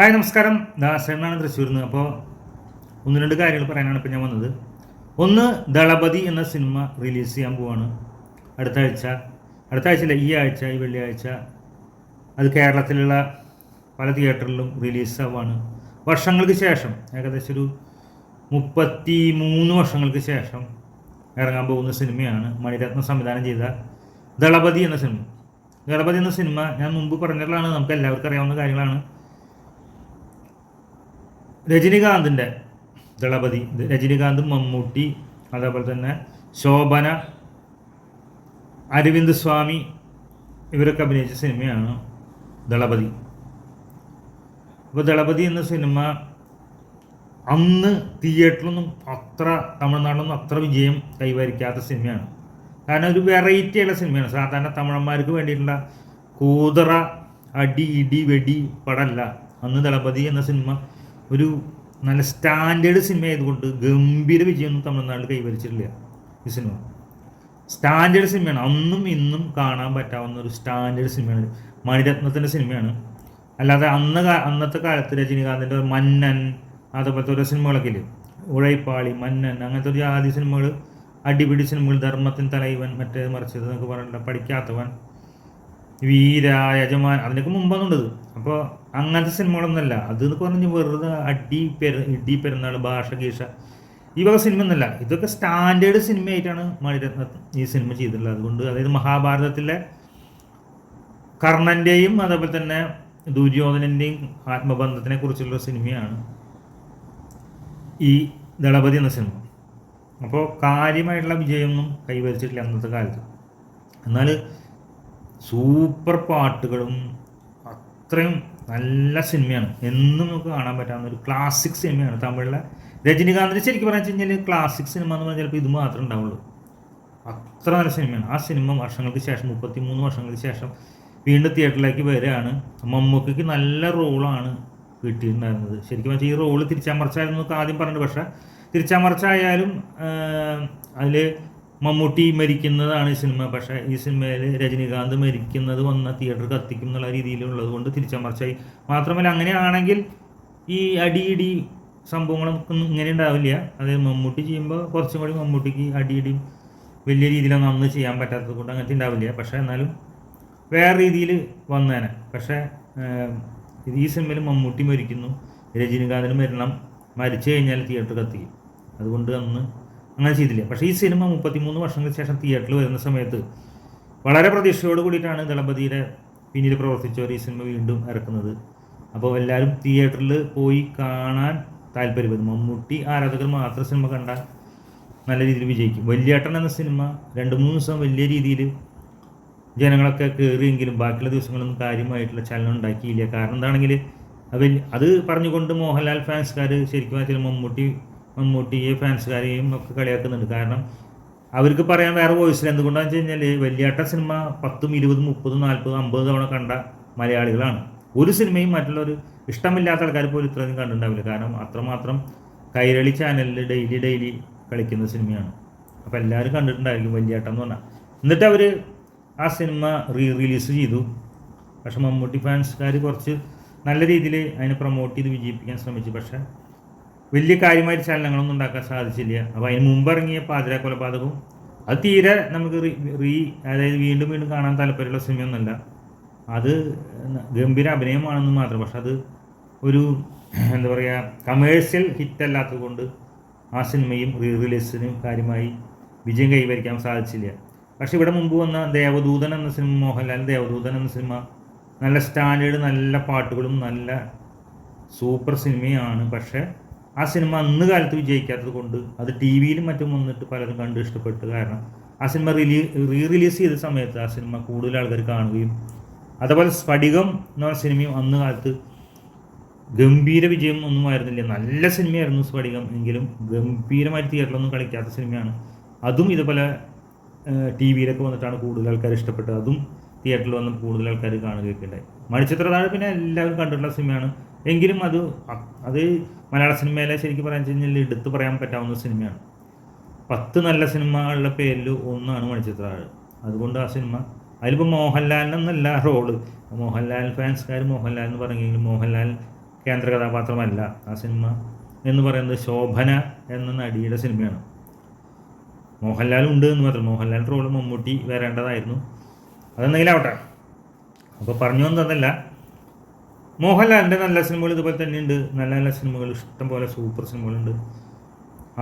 Hi നമസ്കാരം. ദാസനാണ് തൃശ്ശൂരിൽ നിന്ന് അപ്പോൾ ഒന്ന് രണ്ട് കാര്യങ്ങൾ പറയാനാണ് ഇപ്പോൾ ഞാൻ വന്നത്. ഒന്ന് ദളപതി എന്ന സിനിമ റിലീസ് ചെയ്യാൻ പോവാണ്. അടുത്ത ആഴ്ച. അടുത്ത ആഴ്ചയില്ല ഈ ആഴ്ച ഈ വെള്ളിയാഴ്ച. അത് കേരളത്തിലുള്ള പല തിയേറ്ററിലും റിലീസ് ആവാണ്. വർഷങ്ങൾക്ക് ശേഷം ഏകദേശം ഒരു മുപ്പത്തി മൂന്ന് വർഷങ്ങൾക്ക് ശേഷം ഇറങ്ങാൻ പോകുന്ന സിനിമയാണ് മണിരത്നം സംവിധാനം ചെയ്ത ദളപതി എന്ന സിനിമ. ദളപതി എന്ന സിനിമ ഞാൻ മുമ്പ് പറഞ്ഞിട്ടുള്ളതാണ്. നമുക്ക് എല്ലാവർക്കും അറിയാവുന്ന കാര്യങ്ങളാണ്. രജനികാന്തിന്റെ ദളപതി. രജനികാന്ത് മമ്മൂട്ടി അതേപോലെ തന്നെ ശോഭന അരവിന്ദ് സ്വാമി ഇവരൊക്കെ അഭിനയിച്ച സിനിമയാണ് ദളപതി. അപ്പോൾ ദളപതി എന്ന സിനിമ അന്ന് തിയേറ്ററിലൊന്നും അത്ര തമിഴ്നാട്ടിലൊന്നും അത്ര വിജയം കൈവരിക്കാത്ത സിനിമയാണ്. കാരണം ഒരു വെറൈറ്റി ഉള്ള സിനിമയാണ്. സാധാരണ തമിഴന്മാർക്ക് വേണ്ടിയിട്ടുള്ള കൂതറ അടി ഇടി വെടി പടമല്ല അന്ന് ദളപതി എന്ന സിനിമ ഒരു നല്ല സ്റ്റാൻഡേർഡ് സിനിമ ആയതുകൊണ്ട് ഗംഭീര വിജയമൊന്നും തമിഴ്നാട് കൈവരിച്ചിട്ടില്ല ഈ സിനിമ സ്റ്റാൻഡേർഡ് സിനിമയാണ് അന്നും ഇന്നും കാണാൻ പറ്റാവുന്ന ഒരു സ്റ്റാൻഡേർഡ് സിനിമയാണ് മണിരത്നത്തിന്റെ സിനിമയാണ് അല്ലാതെ അന്ന് അന്നത്തെ കാലത്ത് രജനീകാന്തിന്റെ മന്നൻ അതുപോലത്തെ ഓരോ സിനിമകളൊക്കെ ഇല്ലേ? ഉഴൈപ്പാളി മന്നൻ അങ്ങനത്തെ ഒരു ആദ്യ സിനിമകൾ അടിപിടി സിനിമകൾ ധർമ്മത്തിൻ തലൈവൻ മറ്റേ മറിച്ചത് എന്നൊക്കെ പറയണ്ട പഠിക്കാത്തവൻ വീര യജമാൻ അതിനൊക്കെ മുമ്പാണുണ്ടത് അപ്പോൾ അങ്ങനത്തെ സിനിമകളൊന്നുമല്ല. അത് എന്ന് പറഞ്ഞു വെറുതെ അടി പെരു ഇടി പെരുന്നാൾ ഭാഷ ഗീഷ ഈ വക സിനിമ ഒന്നല്ല ഇതൊക്കെ സ്റ്റാൻഡേർഡ് സിനിമയായിട്ടാണ് മണിരത്ന ഈ സിനിമ ചെയ്തിട്ടുള്ളത്. അതുകൊണ്ട് അതായത് മഹാഭാരതത്തിലെ കർണന്റെയും അതേപോലെ തന്നെ ദുര്യോധനന്റെയും ആത്മബന്ധത്തിനെ കുറിച്ചുള്ള സിനിമയാണ് ഈ ദളപതി എന്ന സിനിമ. അപ്പോൾ കാര്യമായിട്ടുള്ള വിജയമൊന്നും കൈവരിച്ചിട്ടില്ല അന്നത്തെ കാലത്ത്. എന്നാൽ സൂപ്പർ പാട്ടുകളും അത്രയും നല്ല സിനിമയാണ്. എന്നും നമുക്ക് കാണാൻ പറ്റാവുന്ന ഒരു ക്ലാസിക് സിനിമയാണ് തമിഴിലെ രജനികാന്തിന് ശരിക്കും പറഞ്ഞു കഴിഞ്ഞാൽ ക്ലാസിക് സിനിമ എന്ന് പറഞ്ഞാൽ ചിലപ്പോൾ ഇത് മാത്രമേ ഉണ്ടാവുള്ളൂ. അത്ര നല്ല സിനിമയാണ്. ആ സിനിമ വർഷങ്ങൾക്ക് ശേഷം മുപ്പത്തി മൂന്ന് വർഷങ്ങൾക്ക് ശേഷം വീണ്ടും തിയേറ്ററിലേക്ക് വരികയാണ്. മമ്മൂക്കയ്ക്ക് നല്ല റോളാണ് കിട്ടിയിട്ടുണ്ടായിരുന്നത്. ശരിക്കും വെച്ചാൽ ഈ റോൾ തിരിച്ചാമർച്ചായിരുന്നു ആദ്യം പറഞ്ഞിട്ട് പക്ഷേ തിരിച്ചാമർച്ചായാലും അതിൽ മമ്മൂട്ടി മരിക്കുന്നതാണ് സിനിമ. പക്ഷേ ഈ സിനിമയിൽ രജനീകാന്ത് മരിക്കുന്നത് വന്ന തിയേറ്റർ കത്തിക്കും എന്നുള്ള രീതിയിലുള്ളത് കൊണ്ട് തിരിച്ചമർച്ചായി. മാത്രമല്ല അങ്ങനെയാണെങ്കിൽ ഈ അടിയിടി സംഭവങ്ങളൊന്നും ഇങ്ങനെ ഉണ്ടാവില്ല. അതായത് മമ്മൂട്ടി ചെയ്യുമ്പോൾ കുറച്ചും കൂടി മമ്മൂട്ടിക്ക് അടിയിടി വലിയ രീതിയിലൊന്നും അന്ന് ചെയ്യാൻ പറ്റാത്തത് കൊണ്ട് അങ്ങനത്തെ ഉണ്ടാവില്ല. പക്ഷേ എന്നാലും വേറെ രീതിയിൽ വന്നേനെ. പക്ഷേ ഈ സിനിമയിൽ മമ്മൂട്ടി മരിക്കുന്നു. രജനീകാന്തിന് മരണം മരിച്ചു കഴിഞ്ഞാൽ തിയേറ്റർ കത്തിക്കും. അതുകൊണ്ട് അന്ന് അങ്ങനെ ചെയ്തില്ല. പക്ഷേ ഈ സിനിമ മുപ്പത്തിമൂന്ന് വർഷങ്ങൾക്ക് ശേഷം തിയേറ്ററിൽ വരുന്ന സമയത്ത് വളരെ പ്രതീക്ഷയോട് കൂടിയിട്ടാണ് ദളപതിയുടെ പിന്നീട് പ്രവർത്തിച്ചവർ ഈ സിനിമ വീണ്ടും ഇറക്കുന്നത്. അപ്പോൾ എല്ലാവരും തിയേറ്ററിൽ പോയി കാണാൻ താല്പര്യപ്പെടും. മമ്മൂട്ടി ആരാധകർ മാത്രം സിനിമ കണ്ടാൽ നല്ല രീതിയിൽ വിജയിക്കും. വല്യേട്ടൻ എന്ന സിനിമ രണ്ട് മൂന്ന് ദിവസം വലിയ രീതിയിൽ ജനങ്ങളൊക്കെ കയറിയെങ്കിലും ബാക്കിയുള്ള ദിവസങ്ങളൊന്നും കാര്യമായിട്ടുള്ള ചലനം ഉണ്ടാക്കിയില്ല. കാരണം എന്താണെങ്കിൽ അത് അത് പറഞ്ഞുകൊണ്ട് മോഹൻലാൽ ഫാൻസുകാർ ശരിക്കും ചില മമ്മൂട്ടി മമ്മൂട്ടിയെ ഫാൻസുകാരെയും ഒക്കെ കളിയാക്കുന്നുണ്ട്. കാരണം അവർക്ക് പറയാൻ വേറെ വോയിസിൽ എന്തുകൊണ്ടാണെന്ന് വെച്ച് കഴിഞ്ഞാൽ വലിയാട്ട സിനിമ പത്തും ഇരുപതും മുപ്പതും നാൽപ്പതും അമ്പത് തവണ കണ്ട മലയാളികളാണ്. ഒരു സിനിമയും മറ്റുള്ളവർ ഇഷ്ടമില്ലാത്ത ആൾക്കാർ പോലും ഇത്രയും കണ്ടിട്ടുണ്ടാവില്ല. കാരണം അത്രമാത്രം കൈരളി ചാനലിൽ ഡെയിലി ഡെയിലി കളിക്കുന്ന സിനിമയാണ് അപ്പോൾ എല്ലാവരും കണ്ടിട്ടുണ്ടായിരിക്കും വലിയേട്ടം എന്ന് പറഞ്ഞാൽ എന്നിട്ട് അവർ ആ സിനിമ റീ റിലീസ് ചെയ്തു. പക്ഷേ മമ്മൂട്ടി ഫാൻസുകാർ കുറച്ച് നല്ല രീതിയിൽ അതിനെ പ്രൊമോട്ട് ചെയ്ത് വിജയിപ്പിക്കാൻ ശ്രമിച്ചു. പക്ഷേ വലിയ കാര്യമായ ചലനങ്ങളൊന്നും ഉണ്ടാക്കാൻ സാധിച്ചില്ല. അപ്പോൾ അതിന് മുമ്പ് ഇറങ്ങിയ പാതിര കൊലപാതകവും അത് തീരെ നമുക്ക് റീ അതായത് വീണ്ടും വീണ്ടും കാണാൻ താല്പര്യമുള്ള സിനിമയൊന്നുമല്ല. അത് ഗംഭീര അഭിനയമാണെന്ന് മാത്രം. പക്ഷെ അത് ഒരു എന്താ പറയുക കമേഴ്ഷ്യൽ ഹിറ്റ് കൊണ്ട് ആ സിനിമയും റീ റിലീസിനും കാര്യമായി വിജയം കൈവരിക്കാൻ സാധിച്ചില്ല. പക്ഷെ ഇവിടെ മുമ്പ് വന്ന ദേവദൂതൻ എന്ന സിനിമ മോഹൻലാൽ ദേവദൂതൻ എന്ന സിനിമ നല്ല സ്റ്റാൻഡേർഡ് നല്ല പാട്ടുകളും നല്ല സൂപ്പർ സിനിമയാണ്. പക്ഷേ ആ സിനിമ അന്ന് കാലത്ത് വിജയിക്കാത്തത് കൊണ്ട് അത് ടി വിയിലും മറ്റും വന്നിട്ട് പലരും കണ്ട് ഇഷ്ടപ്പെട്ടു. കാരണം ആ സിനിമ റിലീ റീ റിലീസ് ചെയ്ത സമയത്ത് ആ സിനിമ കൂടുതൽ ആൾക്കാർ കാണുകയും അതേപോലെ സ്ഫടികം എന്ന് പറഞ്ഞ സിനിമയും അന്ന് കാലത്ത് ഗംഭീര വിജയം ഒന്നും ആയിരുന്നില്ല. നല്ല സിനിമയായിരുന്നു സ്ഫടികം. എങ്കിലും ഗംഭീരമായിട്ട് തിയേറ്ററിലൊന്നും കളിക്കാത്ത സിനിമയാണ്. അതും ഇതുപോലെ ടി വിയിലൊക്കെ വന്നിട്ടാണ് കൂടുതൽ ആൾക്കാർ ഇഷ്ടപ്പെട്ടത്. അതും തിയേറ്ററിൽ വന്ന് കൂടുതൽ ആൾക്കാർ കാണുകയൊക്കെ ഉണ്ടായി. മണിച്ചിത്രതാഴ് പിന്നെ എല്ലാവരും കണ്ടിട്ടുള്ള സിനിമയാണ്. എങ്കിലും അത് അത് മലയാള സിനിമയിലെ ശരിക്കും പറയാൻ കഴിഞ്ഞാൽ എടുത്തു പറയാൻ പറ്റാവുന്ന സിനിമയാണ്. പത്ത് നല്ല സിനിമകളുടെ പേരിൽ ഒന്നാണ് മണിച്ചിത്രതാഴ് അതുകൊണ്ട് ആ സിനിമ അതിലിപ്പോൾ മോഹൻലാലിനൊന്നല്ല റോൾ. മോഹൻലാൽ ഫാൻസുകാർ മോഹൻലാൽ എന്ന് പറഞ്ഞെങ്കിലും മോഹൻലാൽ കേന്ദ്ര കഥാപാത്രമല്ല. ആ സിനിമ എന്ന് പറയുന്നത് ശോഭന എന്ന നടിയുടെ സിനിമയാണ്. മോഹൻലാൽ ഉണ്ട് എന്ന് മാത്രം. മോഹൻലാൽ റോൾ മമ്മൂട്ടി വരേണ്ടതായിരുന്നു. അതെന്തെങ്കിലും ആവട്ടെ. അപ്പോൾ പറഞ്ഞു വന്നതല്ല. മോഹൻലാലിന്റെ നല്ല സിനിമകൾ ഇതുപോലെ തന്നെ ഉണ്ട് നല്ല നല്ല സിനിമകൾ ഇഷ്ടം പോലെ സൂപ്പർ സിനിമകളുണ്ട്.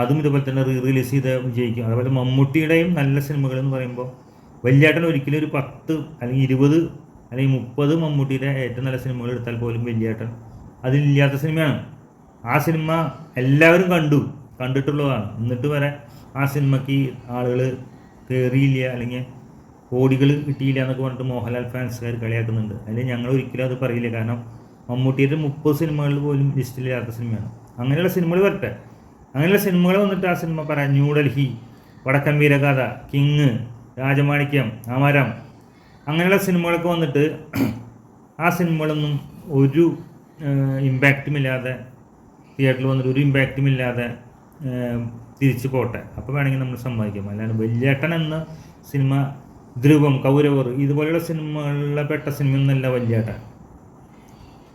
അതും ഇതുപോലെ തന്നെ റീ റിലീസ് ചെയ്ത് വിജയിക്കും. അതുപോലെ മമ്മൂട്ടിയുടെയും നല്ല സിനിമകൾ എന്ന് പറയുമ്പോൾ വലിയേട്ടൻ ഒരിക്കലും ഒരു പത്ത് അല്ലെങ്കിൽ ഇരുപത് അല്ലെങ്കിൽ മുപ്പത് മമ്മൂട്ടിയുടെ ഏറ്റവും നല്ല സിനിമകൾ എടുത്താൽ പോലും വലിയേട്ടൻ അതിലില്ലാത്ത സിനിമയാണ്. ആ സിനിമ എല്ലാവരും കണ്ടു. കണ്ടിട്ടുള്ളതാണ്. എന്നിട്ട് വരെ ആ സിനിമയ്ക്ക് ആളുകൾ കയറിയില്ല അല്ലെങ്കിൽ കോടികൾ കിട്ടിയില്ല എന്നൊക്കെ പറഞ്ഞിട്ട് മോഹൻലാൽ ഫാൻസുകാർ കളിയാക്കുന്നുണ്ട്. അതിൽ ഞങ്ങൾ ഒരിക്കലും അത് പറയില്ല. കാരണം മമ്മൂട്ടിയുടെ മുപ്പത് സിനിമകളിൽ പോലും ലിസ്റ്റിലില്ലാത്ത സിനിമയാണ്. അങ്ങനെയുള്ള സിനിമകൾ വരട്ടെ. അങ്ങനെയുള്ള സിനിമകൾ വന്നിട്ട് ആ സിനിമ പറയാം ന്യൂഡൽഹി വടക്കൻ വീരഗാഥ കിങ് രാജമാണിക്യം അമരം അങ്ങനെയുള്ള സിനിമകളൊക്കെ വന്നിട്ട് ആ സിനിമകളൊന്നും ഒരു ഇമ്പാക്റ്റും ഇല്ലാതെ തിയേറ്ററിൽ വന്നിട്ട് ഒരു ഇമ്പാക്റ്റും ഇല്ലാതെ തിരിച്ചു പോട്ടെ. അപ്പോൾ വേണമെങ്കിൽ നമ്മൾ സമ്മതിക്കാം. അല്ലാണ്ട് വല്യേട്ടൻ എന്ന സിനിമ ധ്രുവം കൗരവർ ഇതുപോലെയുള്ള സിനിമകളിലെ പെട്ട സിനിമയൊന്നുമല്ല വല്യേട്ടൻ.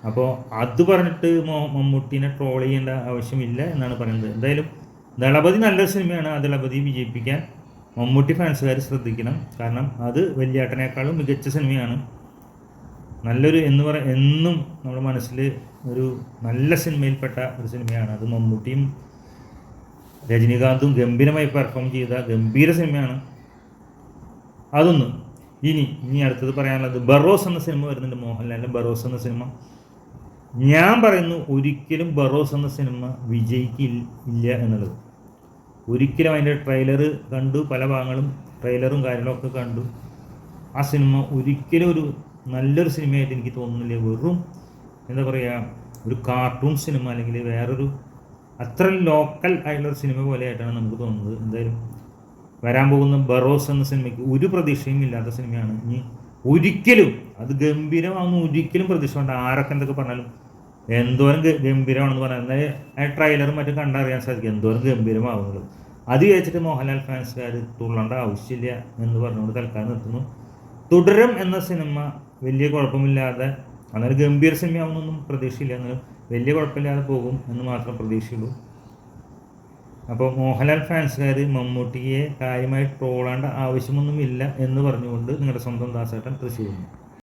അപ്പോൾ അത് പറഞ്ഞിട്ട് മമ്മൂട്ടീനെ ട്രോൾ ചെയ്യേണ്ട ആവശ്യമില്ല എന്നാണ് പറയുന്നത്. എന്തായാലും ദളപതി നല്ലൊരു സിനിമയാണ്. ആ ദളപതി വിജയിപ്പിക്കാൻ മമ്മൂട്ടി ഫാൻസുകാർ ശ്രദ്ധിക്കണം. കാരണം അത് വലിയേട്ടനേക്കാളും മികച്ച സിനിമയാണ്. നല്ലൊരു എന്ന് പറ എന്നും നമ്മുടെ മനസ്സിൽ ഒരു നല്ല സിനിമയിൽപ്പെട്ട ഒരു സിനിമയാണ്. അത് മമ്മൂട്ടിയും രജനീകാന്തും ഗംഭീരമായി പെർഫോം ചെയ്ത ഗംഭീര സിനിമയാണ്. അതൊന്ന്. ഇനി ഇനി അടുത്തത് പറയാനുള്ളത് ബറോസ് എന്ന സിനിമ വരുന്നുണ്ട് മോഹൻലാലിന്റെ ബറോസ് എന്ന സിനിമ. ഞാൻ പറയുന്നു ഒരിക്കലും ബറോസ് എന്ന സിനിമ വിജയിക്കില്ല എന്നുള്ളത്. ഒരിക്കലും അതിന്റെ ട്രെയിലർ കണ്ടു പല ഭാഗങ്ങളും ട്രെയിലറും കാര്യങ്ങളൊക്കെ കണ്ടു. ആ സിനിമ ഒരിക്കലും ഒരു നല്ലൊരു സിനിമയായിട്ട് എനിക്ക് തോന്നുന്നില്ല. വെറും എന്താ പറയുക ഒരു കാർട്ടൂൺ സിനിമ അല്ലെങ്കിൽ വേറൊരു അത്ര ലോക്കൽ ആയിട്ടുള്ള സിനിമ പോലെയായിട്ടാണ് നമുക്ക് തോന്നുന്നത്. എന്തായാലും വരാൻ പോകുന്ന ബറോസ് എന്ന സിനിമയ്ക്ക് ഒരു പ്രതീക്ഷയും ഇല്ലാത്ത സിനിമയാണ്. ഇനി ഒരിക്കലും അത് ഗംഭീരമാണെന്ന് ഒരിക്കലും പ്രതീക്ഷ വേണ്ട ആരൊക്കെ എന്തൊക്കെ പറഞ്ഞാലും എന്തോരം ഗംഭീരമാണെന്ന് പറഞ്ഞാൽ എന്നാൽ ആ ട്രെയിലറും മറ്റും കണ്ടറിയാൻ സാധിക്കും. എന്തോരം ഗംഭീരമാവുന്നത് അത് കഴിച്ചിട്ട് മോഹൻലാൽ ഫാൻസുകാർ തുള്ളേണ്ട ആവശ്യമില്ല എന്ന് പറഞ്ഞുകൊണ്ട് തൽക്കാലം നിർത്തുന്നു. തുടരും എന്ന സിനിമ വലിയ കുഴപ്പമില്ലാതെ അന്നേരം ഗംഭീര സിനിമയാവുന്നൊന്നും പ്രതീക്ഷയില്ല. എന്നാലും വലിയ കുഴപ്പമില്ലാതെ പോകും എന്ന് മാത്രം പ്രതീക്ഷയുള്ളൂ അപ്പോൾ മോഹൻലാൽ ഫാൻസുകാർ മമ്മൂട്ടിയെ കാര്യമായി ട്രോളേണ്ട ആവശ്യമൊന്നുമില്ല എന്ന് പറഞ്ഞുകൊണ്ട് നിങ്ങളുടെ സ്വന്തം ദാസേട്ടൻ തൃശ്ശൂരിൽ